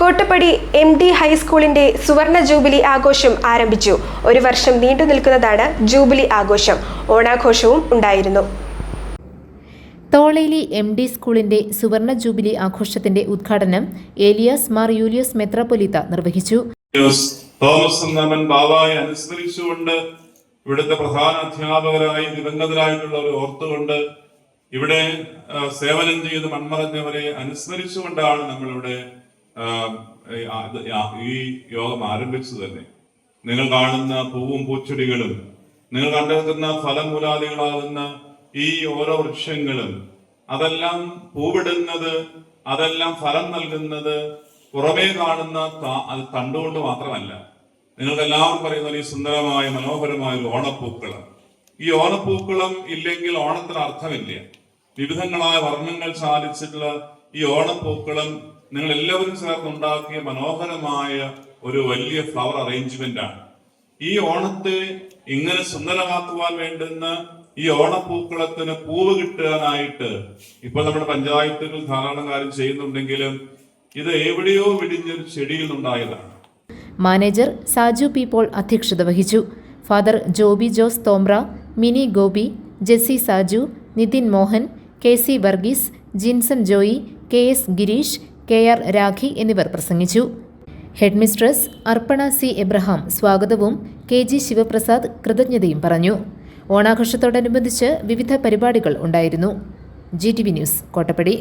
Kottappadi M D ഹൈസ്കൂളിന്റെ സുവർണ jubilee ആഘോഷം ആരംഭിച്ചു. ഒരു വർഷം നീണ്ടു നിൽക്കുന്നതാണ് ജൂബിലി ആഘോഷം. ഓണാഘോഷവും ഉണ്ടായിരുന്നു. തോളയിലി എം ഡി സ്കൂളിന്റെ സുവർണ ജൂബിലി ആഘോഷത്തിന്റെ ഉദ്ഘാടനം ഏലിയാസ് മാർ യൂലിയസ് മെത്രാപൊലിത്ത നിർവഹിച്ചു. തോമസ് ബാബായെ അനുസ്മരിച്ചുകൊണ്ട് ഇവിടുത്തെ പ്രധാന അധ്യാപകരായി ദിവംഗതരായിട്ടുള്ളവരെ ഓർത്തുകൊണ്ട് ഇവിടെ സേവനം ചെയ്ത് മൺമറഞ്ഞവരെ അനുസ്മരിച്ചുകൊണ്ടാണ് നമ്മളിവിടെ ഈ യോഗം ആരംഭിച്ചു തന്നെ. നിങ്ങൾ കാണുന്ന പൂവും പൂച്ചെടികളും നിങ്ങൾ കണ്ടെത്തുന്ന ഫലമൂലാദികളാകുന്ന ഈ ഓരോ വൃക്ഷങ്ങളും അതെല്ലാം പൂവിടുന്നത് അതെല്ലാം ഫലം നൽകുന്നത് പുറമേ കാണുന്ന അത് കണ്ടുകൊണ്ട് മാത്രമല്ല നിങ്ങൾക്ക് എല്ലാവർക്കും പറയുന്ന ഈ സുന്ദരമായ മനോഹരമായ ഒരു ഓണപ്പൂക്കളം. ഈ ഓണപ്പൂക്കളം ഇല്ലെങ്കിൽ ഓണത്തിന് അർത്ഥമില്ല. വിവിധങ്ങളായ വർണങ്ങൾ സാധിച്ചിട്ടുള്ള ഈ ഓണപ്പൂക്കളം നിങ്ങൾ എല്ലാവരും ചേർന്നുണ്ടാക്കിയ മനോഹരമായ ഒരു വലിയ ഫ്ലവർ അറേഞ്ച്മെന്റ് ആണ്. ഈ ഓണത്തെ ഇങ്ങനെ സുന്ദരമാക്കുവാൻ വേണ്ടുന്ന ഈ ഓണപ്പൂക്കളത്തിന് പൂവ് കിട്ടാനായിട്ട് ഇപ്പോൾ നമ്മുടെ പഞ്ചായത്തുകൾ ധാരാളം കാര്യം ചെയ്യുന്നുണ്ടെങ്കിലും ഇത് എവിടെയോ വിടിഞ്ഞൊരു ചെടിയിൽ നിന്നുണ്ടായതാണ്. മാനേജർ സാജു പി പോൾ അധ്യക്ഷത വഹിച്ചു. Father Joby Jose തോമ്ര Mini Gopi Jessy Saju Nithin Mohan K C Varghese Jinson Joy K S Girish K R Rakhi എന്നിവർ പ്രസംഗിച്ചു. ഹെഡ്മിസ്ട്രസ് അർപ്പണ സി എബ്രഹാം സ്വാഗതവും കെ ജി ശിവപ്രസാദ് കൃതജ്ഞതയും പറഞ്ഞു. ഓണാഘോഷത്തോടനുബന്ധിച്ച് വിവിധ പരിപാടികൾ ഉണ്ടായിരുന്നു. G T V news Kottappady.